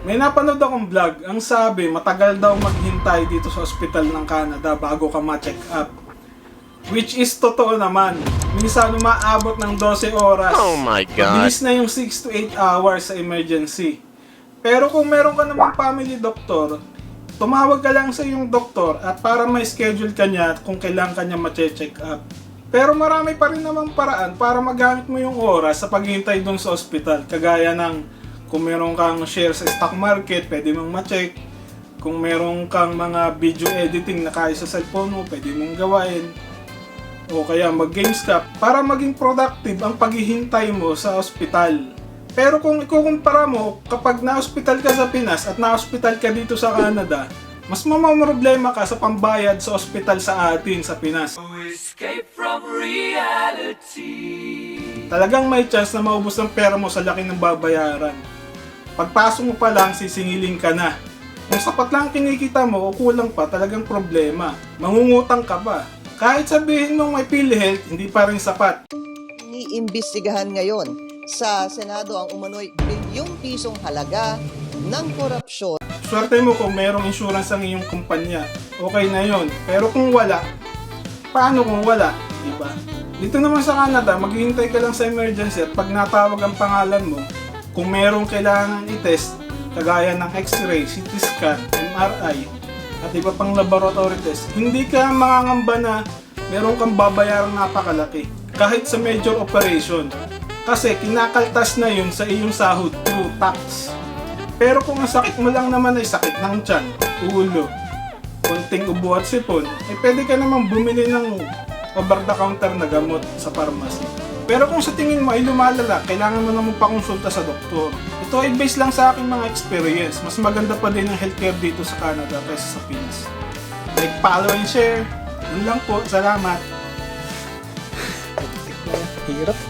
May napanood akong vlog, ang sabi matagal daw maghintay dito sa ospital ng Canada bago ka ma-check up. Which is totoo naman. Minsan umaabot ng 12 oras. Oh my God. Mabilis na yung 6 to 8 hours sa emergency. Pero kung meron ka namang family doctor, tumawag ka lang sa iyong doktor at para may schedule ka niya kung kailangan ka niya ma-check up. Pero marami pa rin namang paraan para magamit mo yung oras sa paghihintay doon sa ospital. Kagaya ng kung meron kang share sa stock market, pwede mong ma-check. Kung meron kang mga video editing na kaya sa cellphone mo, pwede mong gawain. O kaya mag-games ka para maging productive ang paghihintay mo sa ospital. Pero kung ikukumpara mo, kapag na-hospital ka sa Pinas at na-hospital ka dito sa Canada, mas mamamroblema ka sa pambayad sa ospital sa atin sa Pinas. Escape from reality. Talagang may chance na maubos ang pera mo sa laki ng babayaran. Pagpasok mo pa lang, sisingilin ka na. Kung sapat lang ang kinikita mo o kulang pa, talagang problema. Mangungutang ka pa. Kahit sabihin mong may PhilHealth, hindi pa rin sapat. Iniimbestigahan ngayon sa Senado ang umano'y bilyong pisong halaga ng korupsyon Swerte mo kung merong insurance ang iyong kumpanya. Okay na yon. Pero kung wala, paano kung wala? Diba? Dito naman sa Canada, maghihintay ka lang sa emergency at pag natawag ang pangalan mo, kung merong kailangan i-test, kagaya ng x-ray, CT scan, MRI, at iba pang laboratory test, hindi ka mangangamba na meron kang babayarang napakalaki. Kahit sa major operation. Kasi kinakaltas na yun sa iyong sahod through tax. Pero kung ang sakit mo lang naman ay sakit ng tiyan, ulo, konting ubo at sipon, eh pwede ka namang bumili ng over-the-counter na gamot sa pharmacy. Pero kung sa tingin mo ay lumalala, kailangan mo namang pakonsulta sa doktor. Ito ay based lang sa aking mga experience. Mas maganda pa din ang healthcare dito sa Canada kaysa sa Pinas. Like, follow and share. Yun lang po. Salamat. Hirap.